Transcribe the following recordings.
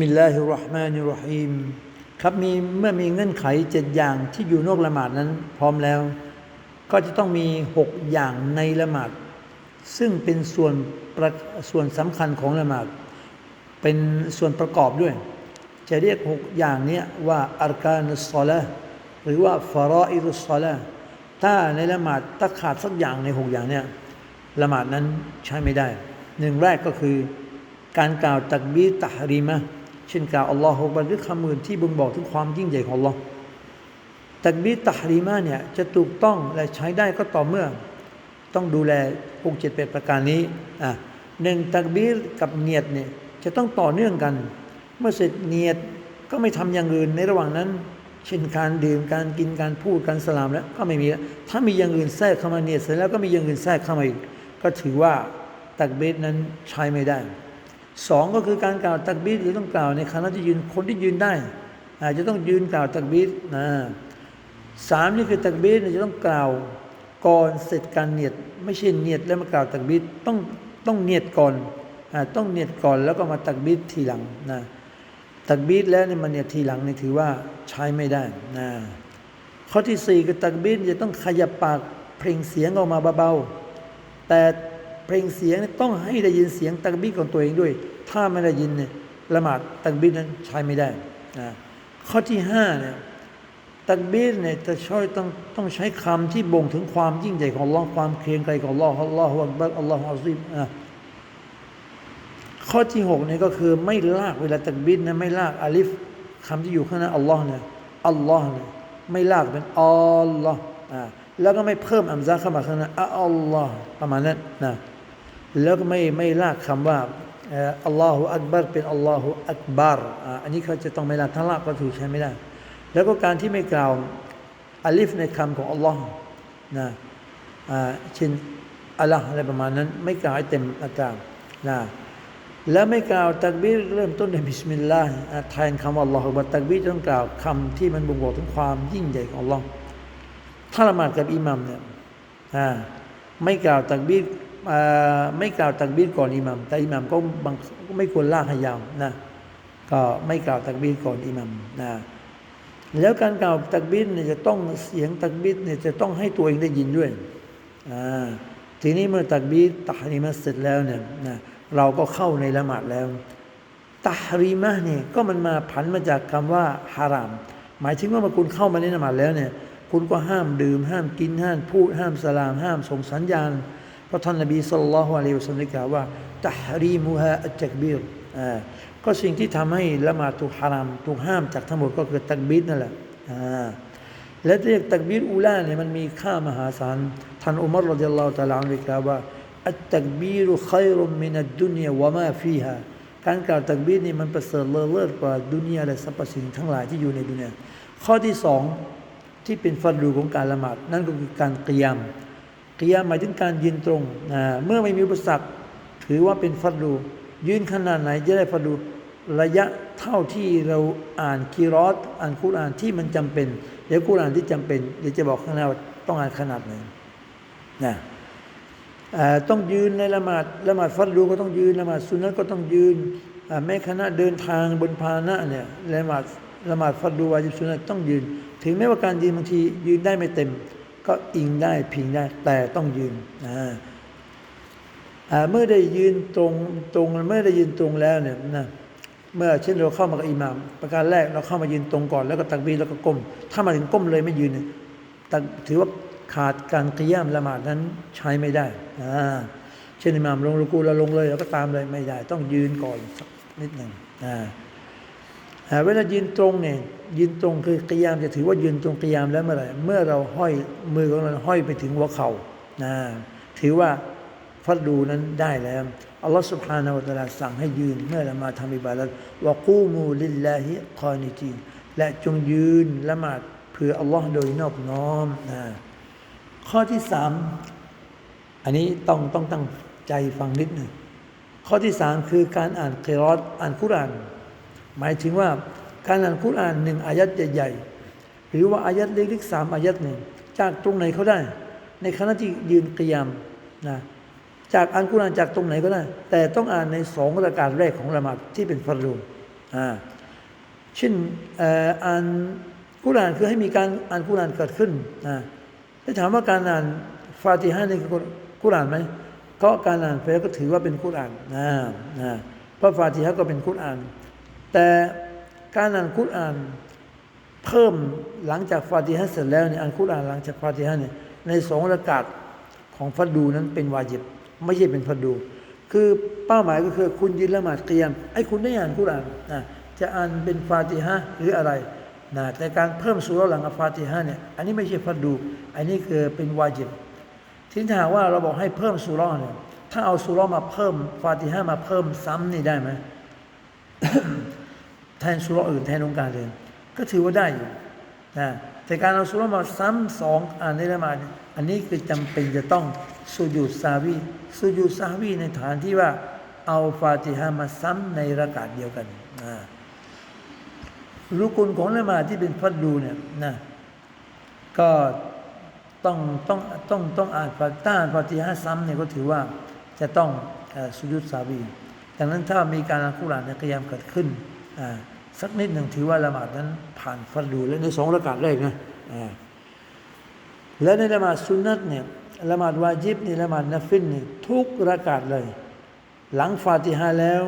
บิสมิลลาฮิรราะห์มานิรราะฮีมครับมีเมื่อมีเงื่อนไขเจ็ดอย่างที่อยู่นอกละหมาดนั้นพร้อมแล้ว ก็จะต้องมีหกอย่างในละหมาด ซึ่งเป็นส่วนประส่วนสำคัญของละหมาด เป็นส่วนประกอบด้วย จะเรียกหกอย่างนี้ว่าอัรกานุสซอละหรือว่าฟารออิรุสซอละถ้าในละหมาดถ้าขาดสักอย่างในหกอย่างเนี้ยละหมาดนั้นใช้ไม่ได้หนึ่งแรกก็คือการกล่าวตักบีตะฮรีมะ เช่นกล่าวอัลลอฮฺบัรหรือคำอื่นที่บ่งบอกถึงความยิ่งใหญ่ของอัลลอฮ์ตักบีตะฮรีมะห์เนี่ยจะถูกต้องและใช้ได้ก็ต่อเมื่อ ต้องดูแลหกเจ็ดแปดประการนี้อะหนึ่งตักบีกับเนียดเนี่ยจะต้องต่อเนื่องกัน เมื่อเสร็จเนียดก็ไม่ทำอย่างอื่นในระหว่างนั้น เช่นการดื่มการกินการพูดการสลามแล้วก็ไม่มีแล้วถ้ามีอย่างอื่นแทรกเข้ามาเนียดเสร็จแล้วก็มีอย่างอื่นแทรกเข้ามาอีกก็ถือว่าตักบีนั้นใช้ไม่ได้ สองก็คือการกล่าวตักบีรหรือต้องกล่าวในขณะที่ยืนคนที่ยืนได้อาจจะต้องยืนกล่าวตักบีรนะสามนี่คือตักบีรเนี่ยจะต้องกล่าวก่อนเสร็จการเนียดไม่ใช่เนียดแล้วมากล่าวตักบิดต้องต้องเนียดก่อนอ่าต้องเนียดก่อนแล้วก็มาตักบิดทีหลังนะตักบิดแล้วเนี่ยมันเนียดทีหลังนี่ถือว่าใช้ไม่ได้นะข้อที่สี่คือตักบิดจะต้องขยับปากเพลงเสียงออกมาเบาๆแต่ เพลงเสียงต้องให้ได้ยินเสียงตักบิดของตัวเองด้วย ถ้าไม่ได้ยินเนี่ยละหมาดตักบิดนั้นใช้ไม่ได้นะข้อที่ห้าเนี่ยตักบีเนี่ยจะช่วยต้องต้องใช้คำที่บ่งถึงความยิ่งใหญ่ของ Allah ความเกรียงไกรของ Allah อัลลอฮฺอักบัรอัลลอฮฺอัลซิมอะข้อที่หกเนี่ยก็คือไม่ลากเวลาตักบีรนะไม่ลากอาลิฟคำที่อยู่ข้างหน้าอัลลอฮ์เนี่ยอัลลอฮ์เนี่ยไม่ลากเป็นอัลลอฮ์อะแล้วก็ไม่เพิ่มอัมซาเข้ามาข้างหน้าอัลลอฮ์ประมาณนั้นนะ แล้วก็ไม่ไม่ลากคำว่าอัลลอฮฺอักบัรเป็นอัลลอฮฺอักบาร์อันนี้เขาจะต้องไม่ลากถ้าลากก็ถือใช้ไม่ได้ แล้วก็การที่ไม่กล่าวอาลิฟในคำของอัลลอฮ์นะเช่นอัลลอฮ์อะไรประมาณนั้น ไม่กล่าวให้เต็มอาการนะแล้วไม่กล่าวตักบีรเริ่มต้นด้วยบิสมิลลาห์แทนคำว่าอัลลอฮ์บัตักบีรต้องกล่าวคำที่มันบ่งบอกถึงความยิ่งใหญ่ของอัลลอฮ์ถ้าละหมาดกับอิหมัมเนี่ยไม่กล่าวตักบีร ไม่กล่าวตักบีรก่อนอิหมัมแต่อิหมัมก็บางไม่ควรลากให้ยาวนะก็ไม่กล่าวตักบีรก่อนอิหมัมนะแล้วการกล่าวตักบิดเนี่ยจะต้องเสียงตักบิดเนี่ยจะต้องให้ตัวเองได้ยินด้วยอ่าทีนี้เมื่อตักบิดตาริมะเสร็จแล้วเนี่ยนะเราก็เข้าในละหมาดแล้วตาริมะเนี่ยก็มันมาผันมาจากคำว่าฮาราม หมายถึงว่าเมื่อคุณเข้ามาในละหมาดแล้วเนี่ยคุณก็ห้ามดื่ม ห้ามกินห้ามพูด ห้ามสลาม ห้ามส่งสัญญาณ เพราะท่านนบีสุลต่านละฮ์อะลัยฮิวสัลลัมกล่าวว่าตารีมุฮะอัจจักบิรอ่าก็สิ่งที่ทำให้ละหมาดถูกฮารามถูกห้ามจากทั้งหมดก็คือตักบีดนั่นแหละและเรียกตักบีดอูลาเนี่ยมันมีค่ามหาศาลท่านอุมัรรดิยัลลอฮฺตะลาอันกล่าวว่าอัตตักบีรุขัยรุมมินัดดุนยาวะมาฟีฮาการกล่าวตักบีดนี่มันประเสริฐเลอเลิศกว่าดุนยาและสรรพสิ่งทั้งหลายที่อยู่ในดุนยาข้อที่สองที่เป็นฟัดดูของการละหมาดนั่นก็คือการกิยม กิยามหมายถึงการยืนตรงเมื่อไม่มีอุปสรรคถือว่าเป็นฟัดดูยืนขนาดไหนจะได้ฟัดดูระยะเท่าที่เราอ่านคีรอสอ่านคุรานที่มันจำเป็น เดี๋ยวคุรานที่จำเป็นเดี๋ยวจะบอกข้างหน้าว่าต้องอ่านขนาดไหนนะต้องยืนในละหมาดละหมาดฟัดดูก็ต้องยืนละหมาดสุนัตก็ต้องยืนแม้คณะเดินทางบนพาหนะเนี่ยละหมาดละหมาดฟัดดูวาจิบสุนัตต้องยืน ถึงแม้ว่าการยืนบางทียืนได้ไม่เต็ม ก็อิงได้พิงได้แต่ต้องยืนเมื่อได้ยืนตรงตรงเมื่อได้ยืนตรงแล้วเนี่ยนะเมื่อเช่นเราเข้ามากับอิหมาม ประการแรกเราเข้ามายืนตรงก่อนแล้วก็ตักบีแล้วก็ก้ม ถ้ามาถึงก้มเลยไม่ยืนถือว่าขาดการกิยามละหมาดนั้นใช้ไม่ได้เช่นอิหมามลงรูกูเราลงเลยเราก็ตามเลยไม่ได้ ต้องยืนก่อนสักนิดหนึ่ง เวลายืนตรงเนี่ยยืนตรงคือกิยามจะถือว่ายืนตรงกิยามแล้วเมื่อไหร่เมื่อเราห้อยมือของเราห้อยไปถึงหัวเข่านะถือว่าฟัดดูนั้นได้แล้วอัลลอฮฺสุบฮานาวะตาลาสั่งให้ยืนเมื่อเรามาทำอิบาดัวะกูมูลิลลาฮิคอนิจีและจงยืนละหมาดเพื่ออัลลอฮ์โดยนอบน้อมนะข้อที่สามอันนี้ต้องต้องตั้งใจฟังนิดหนึ่งข้อที่สามคือการอ่านกิรอดอ่านคุราน หมายถึงว่าการอ่านคุรานหนึ่งอายัดใหญ่ๆ หรือว่าอายัดเล็กๆสามอายัดหนึ่งจากตรงไหนเขาได้ ในขณะที่ยืนกยามนะจากอ่านกุรอานจากตรงไหนก็ได้ แต่ต้องอ่านในสองรายการแรกของละหมาดที่เป็นฟัรดูอ่าเช่นอ่านกุรอานคือให้มีการอ่านกุรอานเกิดขึ้นอ่าถ้าถามว่าการอ่านฟาติฮะนี่คือกุรอานไหมก็การอ่านไปก็ถือว่าเป็นกุรอานนะนะเพราะฟาติฮะก็เป็นกุรอาน แต่การอ่านกุรอานเพิ่มหลังจากฟาติฮะเสร็จแล้วเนี่ยอันกุรอานหลังจากฟาติฮะเนี่ยในสองระกาศของฟัดดูนั้นเป็นวาจิบไม่ใช่เป็นฟัดดู คือเป้าหมายก็คือคุณยืนละหมาดเกียมไอ้คุณได้อ่านกุรอานนะจะอ่านเป็นฟาติฮะหรืออะไรนะแต่การเพิ่มสุราะหลังฟาติฮะเนี่ยอันนี้ไม่ใช่ฟัดดู อันนี้คือเป็นวาจิบทีนี้ถ้าว่าเราบอกให้เพิ่มสุราะเนี่ยถ้าเอาสุราะมาเพิ่มฟาติฮะมาเพิ่มซ้ำนี่ได้ไหม แทนสุรอื่นแทนองค์การเดินก็ถือว่าได้อยู่นะแต่การเอาสุรมาซ้ำสองอ่านในละหมาดอันนี้คือจำเป็นจะต้องสุญูดซาวีสุญูดซาวีในฐานที่ว่าเอาฟาติฮะมาซ้ำในระกาศเดียวกันนะรุกุลของละหมาดที่เป็นฟัดดูเนี่ยนะก็ต้องต้องต้องต้องอ่านฟาต้านฟาติฮะซ้ำเนี่ยก็ถือว่าจะต้องสุญูดซาวีดังนั้นถ้ามีการอ่านกุรานในกยามเกิดขึ้น สักนิดหนึ่งถือว่าละหมาดนั้นผ่านฟัดดูและในสองระกาศแรกนะและในละหมาดสุนัตเนี่ยละหมาดวาจิบนี่ละหมาดนัฟิลนี่ทุกระกาศเลย หลังฟาติฮะแล้ว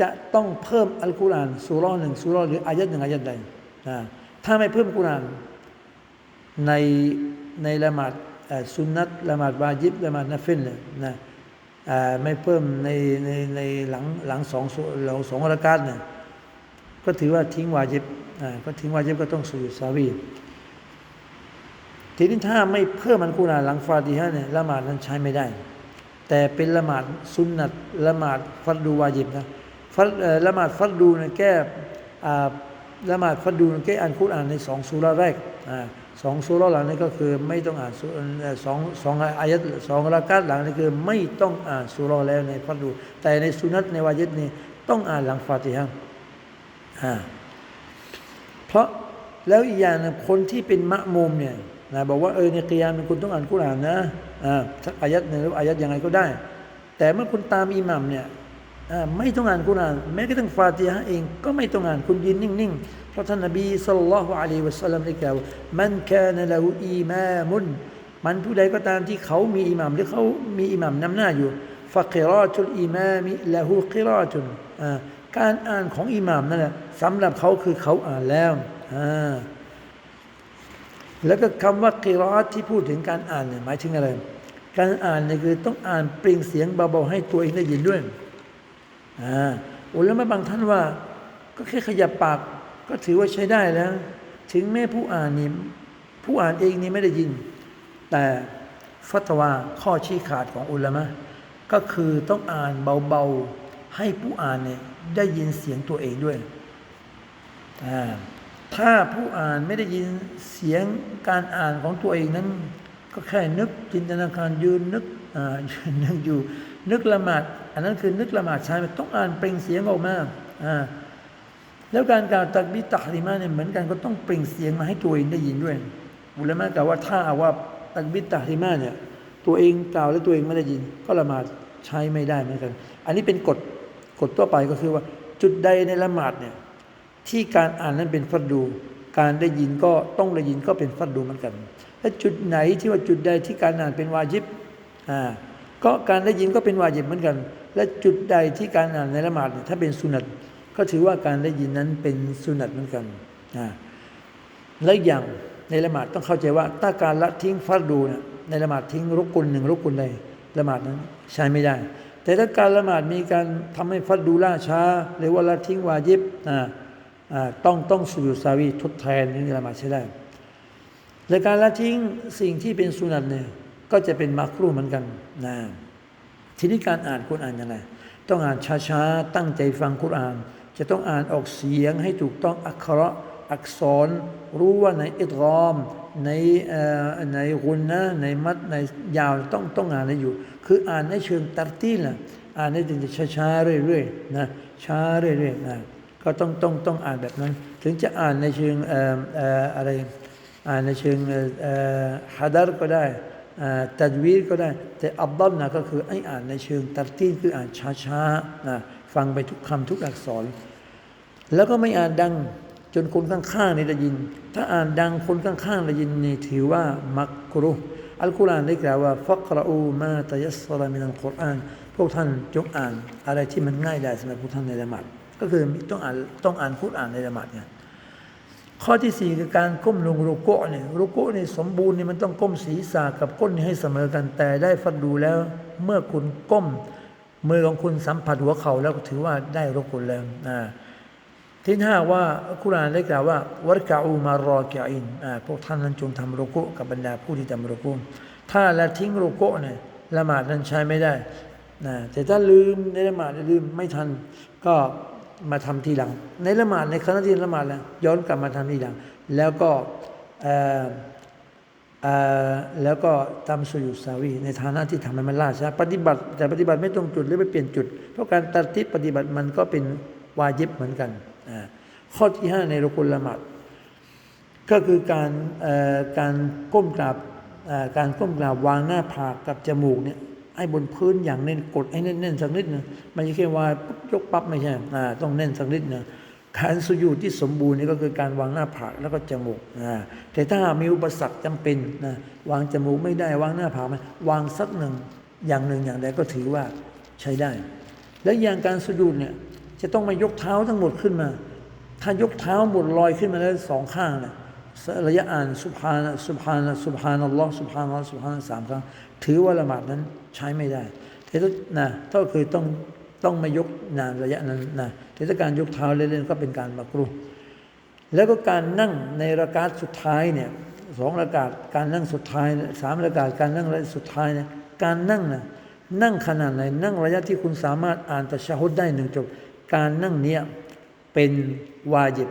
จะต้องเพิ่มอัลกุรอานสุราะห์หนึ่งสุราะห์หรืออายะห์หนึ่งอายะห์ใดถ้าไม่เพิ่มกุรอานในในละหมาดสุนัตละหมาดวาจิบละหมาดนัฟิลเนี่ยนะไม่เพิ่มในในในหลังหลังสองหลังสองระกาศเนี่ย ก็ถือว่าทิ้งวาจิบอ่าก็ทิ้งวาจิบก็ต้องสุยุดซาวีทีนี้ถ้าไม่เพิ่มอันกุรอานหลังฟาติฮะเนี่ยละหมาดนั้นใช้ไม่ได้ แต่เป็นละหมาดสุนนัตละหมาดฟัดดูวาจิบนะฟัดละหมาดฟัดดูเนี่ยแก้อ่าละหมาดฟัดดูเนี่ยแก้อ่านคุรอานในสองสุราแรกอ่าสองสุราหลังนี่ก็คือไม่ต้องอ่านสอ่อสองสองอายะห์สองรากาตหลังนี่คือไม่ต้องอ่านสุราแล้วในฟัดดู แต่ในสุนัตในวาจิบนี่ต้องอ่านหลังฟาติฮะ เพราะแล้วอีกอย่างนึงคนที่เป็นมะมุมเนี่ยนะบอกว่าเออในกิยามคุณต้องอ่านกุรานนะอ่าอายัดหนึ่งหรืออายัดยังไงก็ได้ แต่เมื่อคุณตามอิหมัมเนี่ยไม่ต้องอ่านกุราน แม้กระทั่งฟาติฮะเองก็ไม่ต้องอ่านคุณยืนนิ่งๆเพราะท่านนบีสัลลัลลอฮุอะลัยฮิวะสัลลัมได้กล่าวว่ามันแค่นละหูอีมามุนมันผู้ใดก็ตามที่เขามีอิหมัมหรือเขามีอิหมัมนำหน้าอยู่ฟะกิรอตุลอิมามิละหูกิรอตุนอ่า การอ่านของอิหมัมนั่นแหละสำหรับเขาคือเขาอ่านแล้วอ่าแล้วก็คำว่ากิรอตที่พูดถึงการอ่านเนี่ยหมายถึงอะไร การอ่านเนี่ยคือต้องอ่านเปล่งเสียงเบาๆให้ตัวเองได้ยินด้วยอ่าอุลามะบางท่านว่า ก็แค่ขยับปากก็ถือว่าใช้ได้แล้ว ถึงแม้ผู้อ่านนี่ผู้อ่านเองนี่ไม่ได้ยิน แต่ฟัตวาข้อชี้ขาดของอุลามะก็คือต้องอ่านเบาๆ ให้ผู้อ่านเนี่ยได้ยินเสียงตัวเองด้วย ถ้าผู้อ่านไม่ได้ยินเสียงการอ่านของตัวเองนั้น ก็แค่นึกจินตนาการยืนนึกอ่ายืนนึกอยู่ นึกละหมาด อันนั้นคือนึกละหมาดใช่ไหมต้องอ่านเปล่งเสียงออกมาแล้วการกล่าวตักบิตักริมาเนี่ยเหมือนกันก็ต้องเปล่งเสียงมาให้ตัวเองได้ยินด้วยอุลามะกล่าวว่าถ้าอาว่าตักบิตักริมาเนี่ยตัวเองกล่าวแล้วตัวเองไม่ได้ยิน ก็ละหมาดใช้ไม่ได้เหมือนกัน อันนี้เป็นกฎ กฎทั่วไปก็คือว่าจุดใดในละหมาดเนี่ยที่การอ่านนั้นเป็นฟัดดู การได้ยินก็ต้องได้ยินก็เป็นฟัดดูเหมือนกันและจุดไหนที่ว่าจุดใดที่การอ่านเป็นวาจิบอ่าก็การได้ยินก็เป็นวาจิบเหมือนกัน และจุดใดที่การอ่านในละหมาดเนี่ยถ้าเป็นสุนัตก็ถือว่าการได้ยินนั้นเป็นสุนัตเหมือนกันอ่าและอีกอย่างในละหมาดต้องเข้าใจว่าถ้าการละทิ้งฟัดดูเนี่ยในละหมาดทิ้งรุกุลหนึ่งรุกุลใดละหมาดนั้นใช้ไม่ได้ แต่ถ้าการละหมาดมีการทำให้ฟัดดูล่าช้าหรือว่าละทิ้งวาจิบอ่าอ่าต้องต้องสุยุดซาวีทดแทนนี่ละหมาดใช้ได้และการละทิ้งสิ่งที่เป็นสุนัตเนี่ยก็จะเป็นมักรูเหมือนกันนะทีนี้การอ่านคุณอ่านยังไงต้องอ่านช้าๆตั้งใจฟังคุราน จะต้องอ่านออกเสียงให้ถูกต้องอักขระอักษรรู้ว่าในอิดรอม ในในกุนนะในมัดในยาวต้องต้องอ่านให้อยู่ คืออ่านในเชิงตัรตีละอ่านให้ถึงจะช้าๆเรื่อยๆนะช้าเรื่อยๆนะก็ต้องต้องต้องอ่านแบบนั้น ถึงจะอ่านในเชิงอะไรอ่านในเชิงฮัดารก็ได้ตัดวีรก็ได้ แต่อับดัลนะก็คือไอ้อ่านในเชิงตัดตีนคืออ่านช้าๆนะฟังไปทุกคำทุกอักษร แล้วก็ไม่อ่านดัง จนคนข้างๆนี่ได้ยิน ถ้าอ่านดังคนข้างๆได้ยินนี่ถือว่ามักกรุอัลกุรอานได้กล่าวว่าฟักรอูมาตยัสรมินัลกุรอานพวกท่านจงอ่านอะไรที่มันง่ายได้สำหรับพวกท่านในละหมาดก็คือต้องอ่านต้องอ่านคุรอานในละหมาดเนี่ยข้อที่สี่คือการก้มลงรุโกะเนี่ยรุโกะนี่ยสมบูรณ์เนี่ยมันต้องก้มศีรษะกับก้นให้เสมอกันแต่ได้ฟัดดูแล้ว เมื่อคุณก้ม มือของคุณสัมผัสหัวเข่าแล้วถือว่าได้รุกุลแล้วอ่า ที่ห้าว่าคุรานได้กล่าวว่าวัรกะอูมารอเกอินอ่าพวกท่านนั้นจงทำรุกะกับบรรดาผู้ที่ทำรุกะถ้าละทิ้งรุกะเนี่ยละหมาดนั้นใช้ไม่ได้นะแต่ถ้าลืมในละหมาดลืมไม่ทันก็มาทำทีหลัง ในละหมาดในขณะที่ละหมาดแล้วย้อนกลับมาทำทีหลัง แล้วก็เอ่อเอ่อแล้วก็ทำสุยุสาวีในฐานะที่ทำให้มันล่าช้าปฏิบัติแต่ปฏิบัติไม่ตรงจุดหรือไปเปลี่ยนจุด เพราะการตัดทิศปฏิบัติมันก็เป็นวาญิบเหมือนกัน ข้อที่ห้าในรุกุลละหมาดก็คือการการก้มกราบการก้มกราบวางหน้าผากกับจมูกเนี่ยให้บนพื้นอย่างเน้นกดให้แน่นๆสักนิดนึงไม่ใช่แค่ว่าปุ๊บยกปั๊บไม่ใช่ต้องแน่นสักนิดนึงการสุญูดที่สมบูรณ์นี่ก็คือการวางหน้าผากแล้วก็จมูกอ่าแต่ถ้ามีอุปสรรคจำเป็นนะวางจมูกไม่ได้วางหน้าผากไม่วางสักหนึ่งอย่างหนึ่งอย่างใดก็ถือว่าใช้ได้ แล้วอย่างการสุญูดเนี่ย จะต้องมายกเท้าทั้งหมดขึ้นมา ถ้ายกเท้าหมดลอยขึ้นมาแล้วสองข้างเนี่ยระยะอ่านสุภานะสุภานะสุภานัลลอฮ์สุภานัลลอฮ์สุภานะสามครั้ง ถือว่าละหมาดนั้นใช้ไม่ได้แต่ถ้านะถ้าคือต้องต้องม่ยกนานระยะนั้นนะแต่ถ้าการยกเท้าเล่นๆก็เป็นการมักรุแล้วก็การนั่งในระกาศสุดท้ายเนี่ยสองระกาศการนั่งสุดท้ายสามระกาศการนั่งระยะสุดท้ายเนี่ยการนั่งนะนั่งขนาดไหนนั่งระยะที่คุณสามารถอ่านตะชะฮุดได้หนึ่งจบ การนั่งเนี้ยเป็นวาจิบ